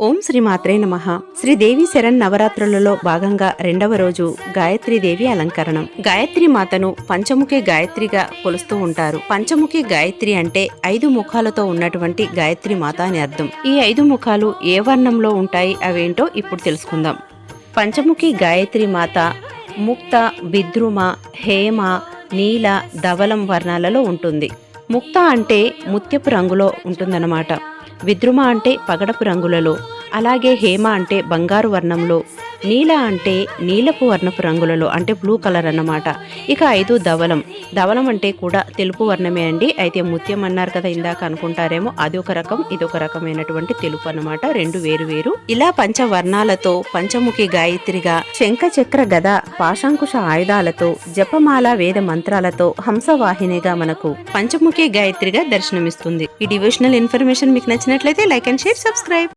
ఓం శ్రీ మాత్రే నమ. శ్రీదేవి శరణ్ నవరాత్రులలో భాగంగా రెండవ రోజు గాయత్రీదేవి అలంకరణం. గాయత్రి మాతను పంచముఖి గాయత్రిగా కొలుస్తూ ఉంటారు. పంచముఖి గాయత్రి అంటే ఐదు ముఖాలతో ఉన్నటువంటి గాయత్రి మాత అని అర్థం. ఈ ఐదు ముఖాలు ఏ వర్ణంలో ఉంటాయి? అవేంటో ఇప్పుడు తెలుసుకుందాం. పంచముఖి గాయత్రి మాత ముక్త విద్రుమ హేమ నీల ధవలం వర్ణాలలో ఉంటుంది. ముక్త అంటే ముత్యపు రంగులో ఉంటుందన్నమాట. విద్రుమ అంటే పగడపు రంగులలో. అలాగే హేమ అంటే బంగారు వర్ణంలో నీల అంటే నీలపు వర్ణపు రంగులలో అంటే బ్లూ కలర్ అన్నమాట. ఇక ఐదు ధవలం. ధవలం అంటే కూడా తెలుపు వర్ణమే అండి. అయితే ముత్యం అన్నారు కదా ఇందాక అనుకుంటారేమో అది ఒక రకం ఇది ఒక రకమైనటువంటి తెలుపు అన్నమాట. రెండు వేరు వేరు. ఇలా పంచవర్ణాలతో పంచముఖి గాయత్రిగా శంఖ చక్ర గద పాశాంకుశ ఆయుధాలతో జపమాల వేద మంత్రాలతో హంసవాహినిగా మనకు పంచముఖి గాయత్రిగా దర్శనమిస్తుంది. ఈ డివోషనల్ ఇన్ఫర్మేషన్ మీకు నచ్చినట్లయితే లైక్ అండ్ షేర్ సబ్స్క్రైబ్.